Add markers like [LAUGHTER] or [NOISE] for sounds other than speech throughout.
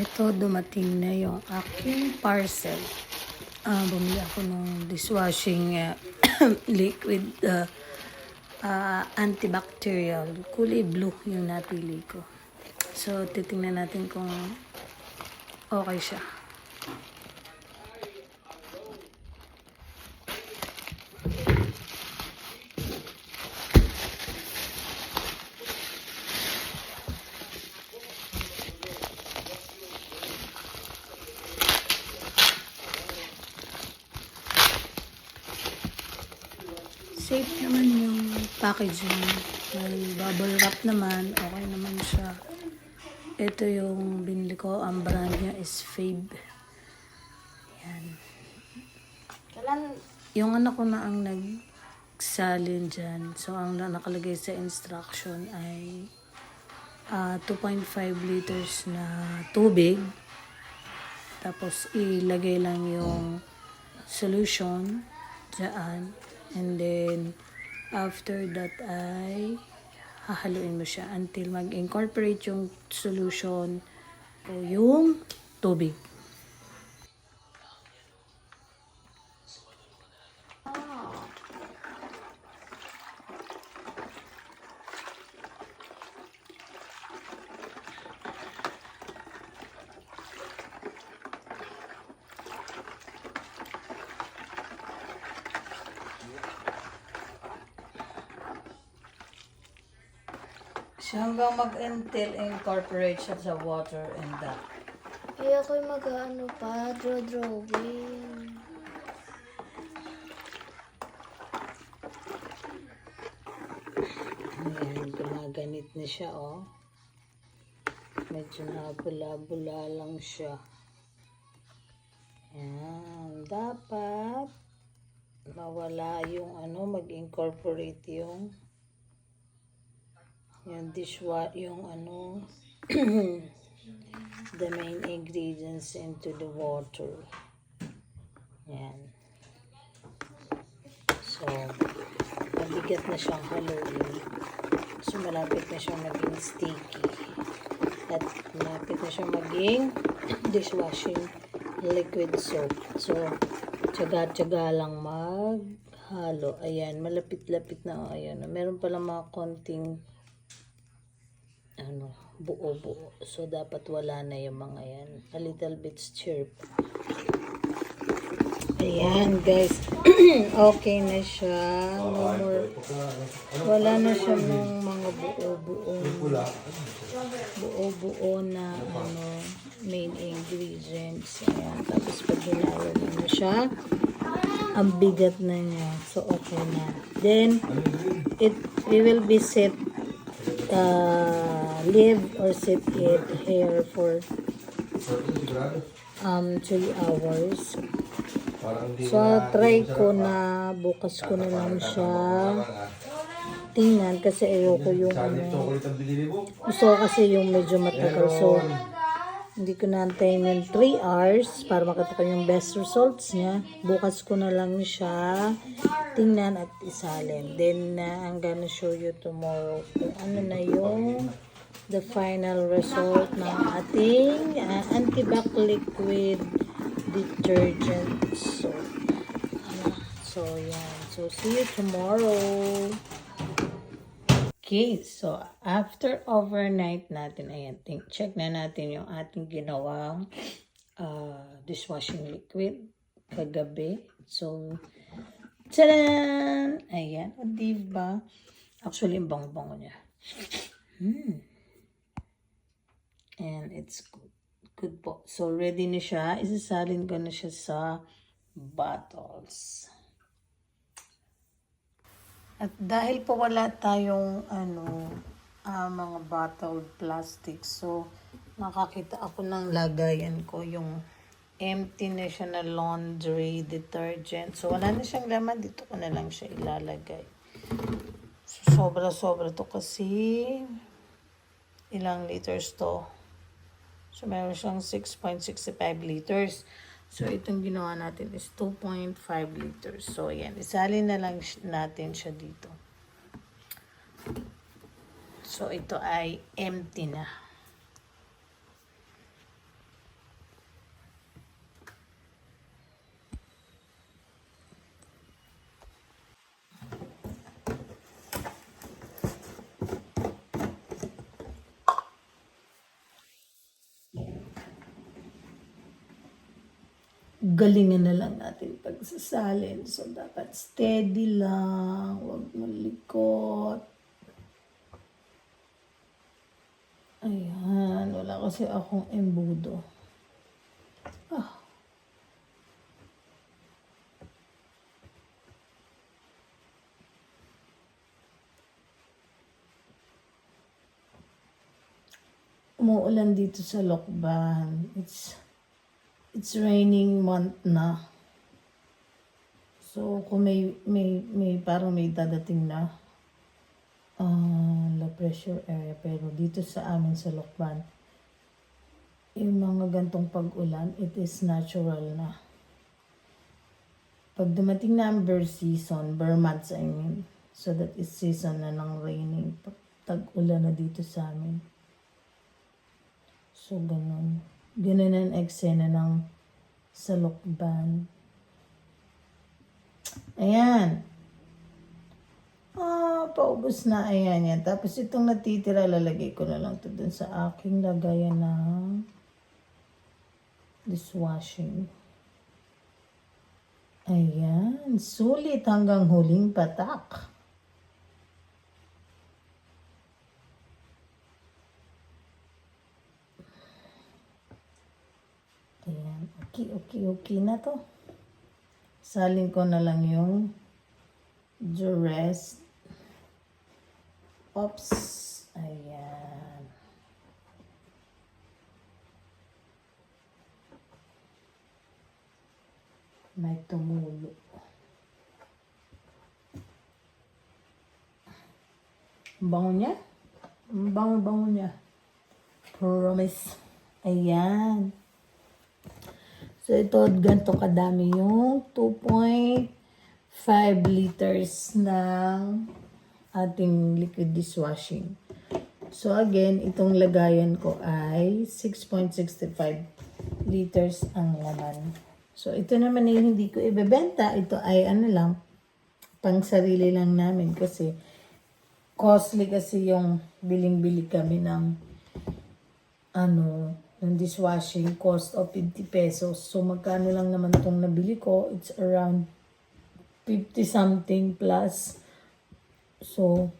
Ito, dumating na yung aking parcel. Ah, bumili ako ng dishwashing uh, [CLEARS THROAT] liquid uh, ah, antibacterial. Kulay blue yung napili ko. So, titingnan natin kung okay siya. Safe naman yung packaging. May bubble wrap naman. Okay naman siya. Ito yung binili ko. Ang brand niya is Fabe. Yan. Kailan, Yung anak ko na ang nagsalin dyan. So, ang na- nakalagay sa instruction ay ah, 2.5 liters na tubig. Tapos, ilagay lang yung solution dyan. And then, after that ay hahaluin mo siya until mag-incorporate yung solution o yung tubig. Siya hanggang mag-until incorporate siya sa water and that. ay ako'y mag-ano pa, draw-drawing. Ayan, gumaganit na siya, oh. Medyo nabula-bula lang siya. Ayan, dapat mawala yung ano, mag-incorporate yung yung dishwa, yung ano, [CLEARS THROAT] the main ingredients into the water. Yan. So, mabigat na siyang haluin. So, malapit na siyang maging sticky. At malapit na siyang maging [CLEARS THROAT] dishwashing liquid soap. So, tsaga-tsaga lang maghalo. Ayan, malapit-lapit na. Ayan. Meron pala mga konting buo-buo. So, dapat wala na yung mga yan. A little bit chirp. Ayan, guys. [CLEARS THROAT] okay na siya. No more. Wala na siya ng mga buo-buo. Buo-buo na ano, main ingredients. Ayan. Tapos pag mo na siya, ang bigat na niya. So, okay na. Then, it, we will be set uh, live or sit it here for um 3 hours. So, try ko na bukas ko na lang siya tingnan kasi ayoko yung ano. Gusto ko kasi yung medyo matagal. So, hindi ko naantayin yung 3 hours para makita ko yung best results niya. Bukas ko na lang siya tingnan at isalin. Then, uh, I'm gonna show you tomorrow kung ano na yung the final result ng ating uh, antibac liquid detergent soap. So, yan. So, see you tomorrow. Okay, so after overnight natin, ayan, think, check na natin yung ating ginawang uh, dishwashing liquid kagabi. So, tadaan! Ayan, o diba? Actually, ang bango-bango niya. Hmm. And it's good. Good po. So, ready na siya. Isasalin ko na siya sa bottles. At dahil po wala tayong ano, ah, mga bottled plastic, so nakakita ako ng lagayan ko yung empty na siya na laundry detergent. So wala na siyang laman, dito ko na lang siya ilalagay. So, sobra-sobra to kasi ilang liters to. So meron siyang 6.65 liters. So, itong ginawa natin is 2.5 liters. So, ayan. Isalin na lang natin siya dito. So, ito ay empty na. Galingan na lang natin pagsasalin. So, dapat steady lang. Huwag malikot. Ayan. Wala kasi akong embudo. Ah. Umuulan dito sa Lokban. It's it's raining month na. So, kung may, may, may, parang may dadating na ah, low pressure area. Pero dito sa amin sa Lokban, yung mga gantong pag-ulan, it is natural na. Pag dumating na ang burr season, burr months I mean, so that is season na ng raining, tag-ulan na dito sa amin. So, ganun. Ganun ang eksena ng sa Lokban. Ayan. Ah, paubos na. Ayan yan. Tapos itong natitira, lalagay ko na lang to dun sa aking lagayan ng dishwashing. Ayan. Sulit hanggang huling patak. Ayan. Okay, okay, okay na to. Salin ko na lang yung duress. Oops. Ayan. May tumulo. Ang Bango niya? Ang Bango-bango niya. Promise. Ayan. So, ito, ganito kadami yung 2.5 liters ng ating liquid dishwashing. So, again, itong lagayan ko ay 6.65 liters ang laman. So, ito naman ay hindi ko ibebenta. Ito ay ano lang, pang sarili lang namin kasi costly kasi yung biling-bili kami ng ano, ng dishwashing cost of 50 pesos. So, magkano lang naman itong nabili ko? It's around 50 something plus. So,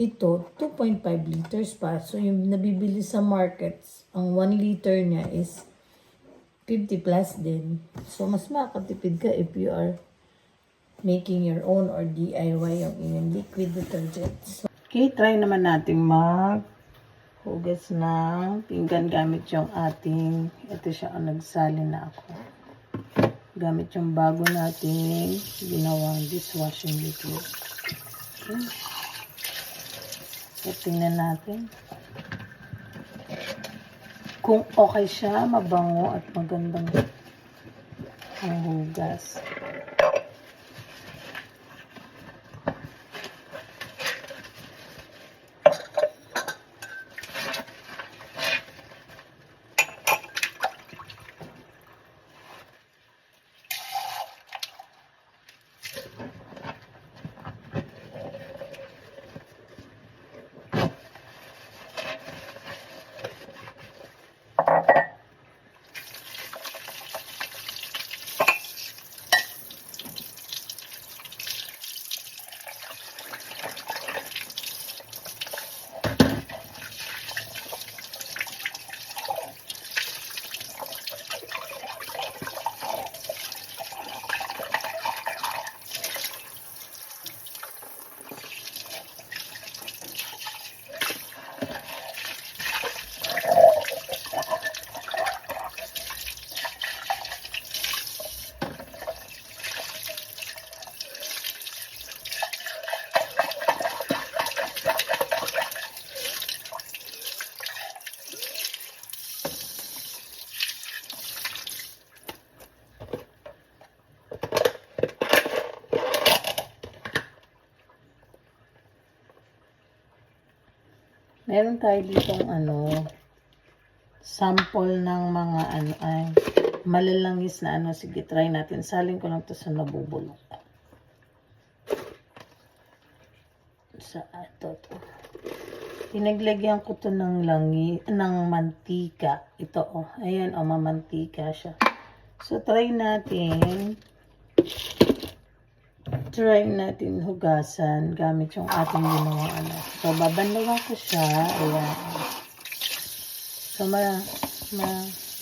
ito, 2.5 liters pa. So, yung nabibili sa markets, ang 1 liter niya is 50 plus din. So, mas makakatipid ka if you are making your own or DIY yung inyong liquid detergent. So, okay, try naman natin mag hugas ng pinggan gamit yung ating, ito siya ang nagsalin na ako. Gamit yung bago nating ginawang dishwashing liquid. Okay. So, tingnan natin. Kung okay siya, mabango at magandang ang hugas. Meron tayo ditong ano, sample ng mga ano, ay, malalangis na ano. Sige, try natin. Salin ko lang to sa nabubulok. Sa, ito, to. Pinaglagyan ko to ng langi, ng mantika. Ito oh, ayan oh, mamantika siya. So try natin, try natin hugasan gamit yung ating ginawa ano. So babanlawan ko siya, ayan. So ma, ma,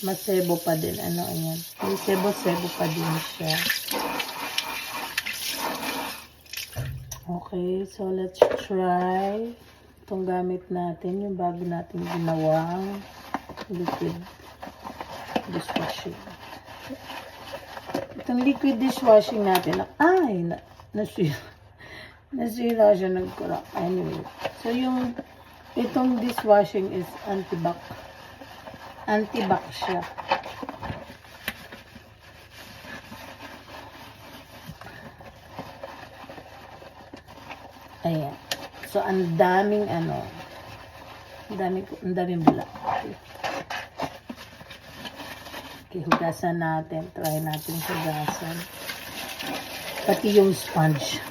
masebo pa din, ano, ayan. May sebo-sebo pa din siya. Okay, so let's try itong gamit natin, yung bago natin ginawang liquid dishwashing. Itong liquid dishwashing natin, ay, nasira. Nasira siya nagkura. Anyway, so yung itong dishwashing is antibac. Antibac siya. Ayan. So, ang daming ano, ang daming, ang daming bula. Okay, hugasan natin. Try natin hugasan. Pati yung sponge.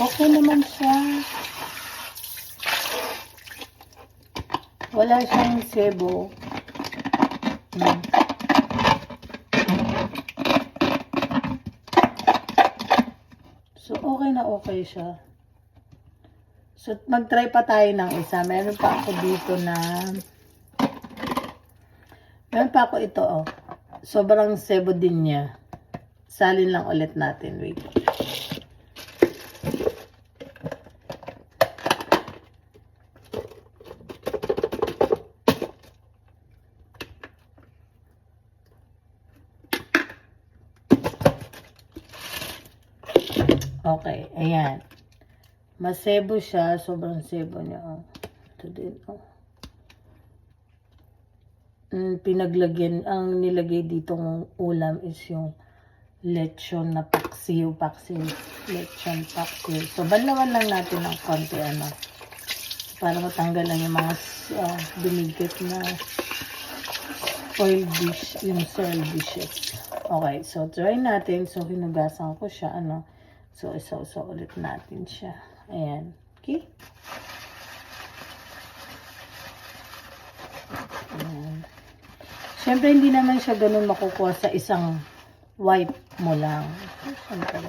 Okay naman siya. Wala siyang sebo. Hmm. So, okay na okay siya. So, mag-try pa tayo ng isa. Meron pa ako dito na meron pa ako ito, oh. Sobrang sebo din niya. Salin lang ulit natin. Wait. Okay, ayan. Masebo siya, sobrang sebo niya. Oh. Ito din, oh. Mm, pinaglagyan, ang nilagay ditong ulam is yung lechon na paksiw, paksiw, lechon paksiw. So, banlawan lang natin ng konti, ano, para matanggal lang yung mga uh, dumigit na oil dish, yung soil dishes. Okay, so try natin. So, hinugasan ko siya, ano, So, isa-isa ulit natin siya. Ayan. Okay? Ayan. Siyempre, hindi naman siya ganun makukuha sa isang wipe mo lang. Siyempre,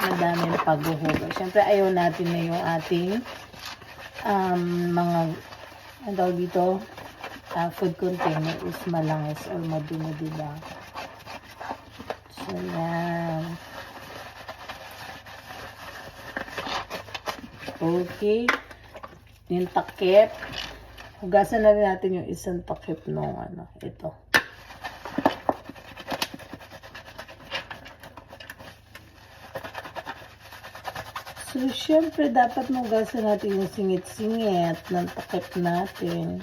madami na paghuhugas. Siyempre, ayaw natin na yung ating um, mga, ano tawag dito, uh, food container is malangis or madumi, diba? So, yan. Okay. Yung takip. Hugasan na rin natin yung isang takip nung ano, ito. So, syempre, dapat hugasan natin yung singit-singit ng takip natin.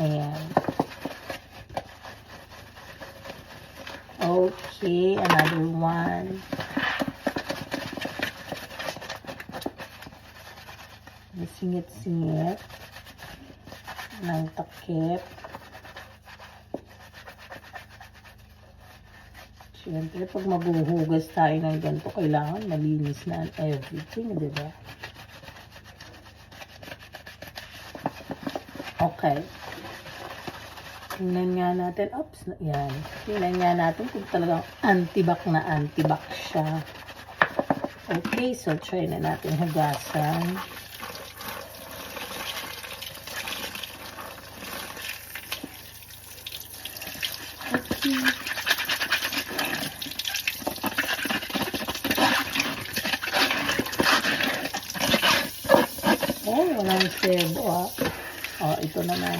Ayan. Okay, Singit-singit ng takip. Siyempre, pag maghuhugas tayo ng ganito, kailangan malinis na ang everything, di ba? Okay. Tingnan nga natin. Oops, yan. Tingnan nga natin kung talagang antibac na antibac siya. Okay, so try na natin hugasan. Okay. Oh, walang sebo ah. Oh, ito naman.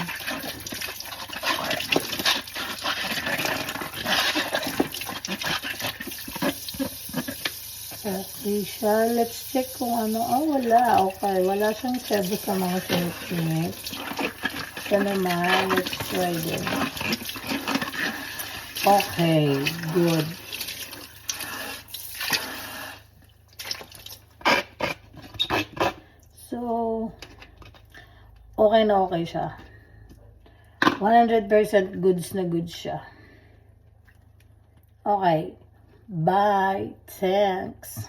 Okay siya. Let's check kung ano. Oh, wala. Okay. Wala siyang sebo sa mga singit-singit. Ito naman. Let's try this. Okay. Good. So, okay na okay siya. 100% goods na goods siya. Okay. Bye. Thanks.